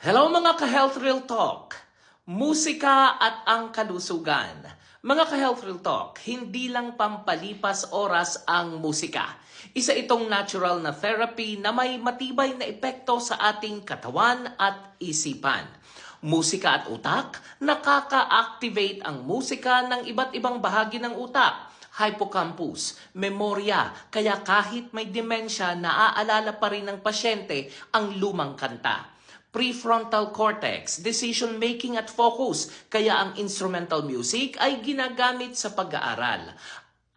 Hello mga ka-Health Real Talk! Musika at ang kalusugan. Mga ka-Health Real Talk, hindi lang pampalipas oras ang musika. Isa itong natural na therapy na may matibay na epekto sa ating katawan at isipan. Musika at utak, nakaka-activate ang musika ng iba't ibang bahagi ng utak hippocampus, memorya, kaya kahit may demensya, naaalala pa rin ng pasyente ang lumang kanta. Prefrontal cortex, decision making at focus, kaya ang instrumental music ay ginagamit sa pag-aaral.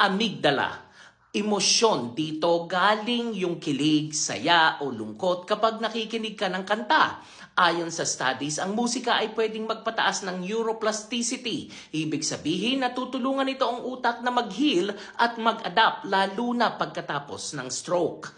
Amygdala, emosyon dito galing yung kilig, saya o lungkot kapag nakikinig ka ng kanta. Ayon sa studies, ang musika ay pwedeng magpataas ng neuroplasticity. Ibig sabihin, natutulungan ito ang utak na mag-heal at mag-adapt lalo na pagkatapos ng stroke.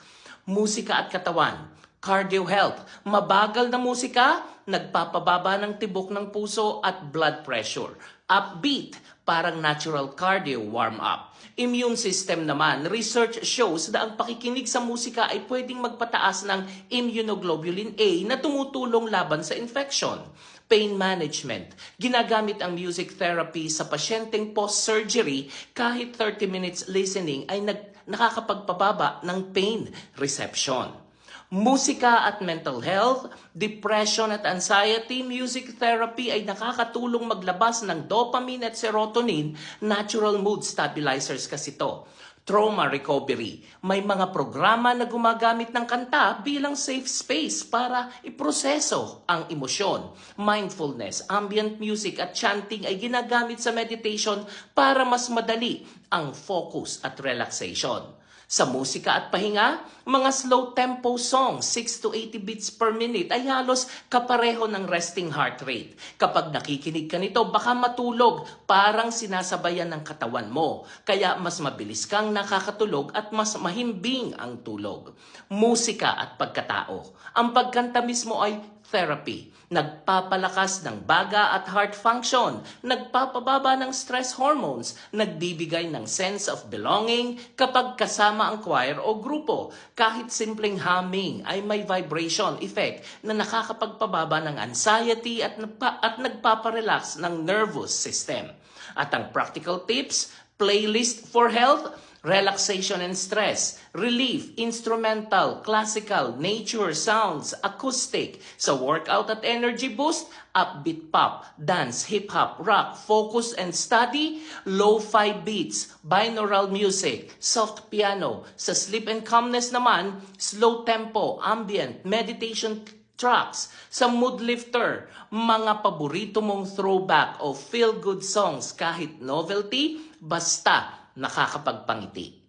Musika at katawan. Cardio health. Mabagal na musika, nagpapababa ng tibok ng puso at blood pressure. Upbeat, parang natural cardio warm-up. Immune system naman, research shows na ang pakikinig sa musika ay pwedeng magpataas ng immunoglobulin A na tumutulong laban sa infection. Pain management. Ginagamit ang music therapy sa pasyenteng post-surgery kahit 30 minutes listening ay nag nakakapagpababa ng pain reception musika at mental health, depression at anxiety, music therapy ay nakakatulong maglabas ng dopamine at serotonin, natural mood stabilizers kasi to. Trauma recovery. May mga programa na gumagamit ng kanta bilang safe space para iproseso ang emosyon. Mindfulness, ambient music at chanting ay ginagamit sa meditation para mas madali ang focus at relaxation. Sa musika at pahinga, mga slow tempo songs, 6 to 80 beats per minute ay halos kapareho ng resting heart rate. Kapag nakikinig ka nito, baka matulog, parang sinasabayan ng katawan mo. Kaya mas mabilis kang nakakatulog at mas mahimbing ang tulog. Musika at pagkatao. Ang pagkanta mismo ay therapy. Nagpapalakas ng baga at heart function, nagpapababa ng stress hormones, nagbibigay ng sense of belonging kapag kasama ang choir o grupo. Kahit simpleng humming ay may vibration effect na nakakapagpababa ng anxiety at, nagpa- at nagpaparelax ng nervous system. At ang practical tips, playlist for health, relaxation and stress, relief, instrumental, classical, nature, sounds, acoustic, sa workout at energy boost, upbeat pop, dance, hip-hop, rock, focus and study, lo-fi beats, binaural music, soft piano, sa sleep and calmness naman, slow tempo, ambient, meditation tracks, sa mood lifter, mga paborito mong throwback o feel-good songs kahit novelty, basta nakakapagpangiti.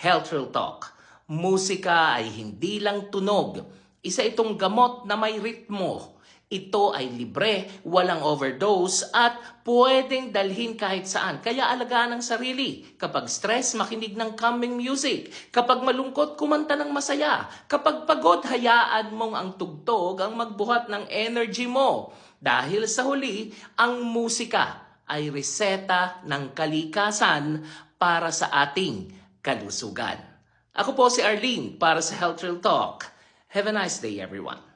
Health Real Talk. Musika ay hindi lang tunog. Isa itong gamot na may ritmo. Ito ay libre, walang overdose at pwedeng dalhin kahit saan. Kaya alagaan ang sarili. Kapag stress, makinig ng calming music. Kapag malungkot, kumanta ng masaya. Kapag pagod, hayaan mong ang tugtog ang magbuhat ng energy mo. Dahil sa huli, ang musika ay reseta ng kalikasan para sa ating kalusugan. Ako po si Arlene para sa Health Real Talk. Have a nice day everyone.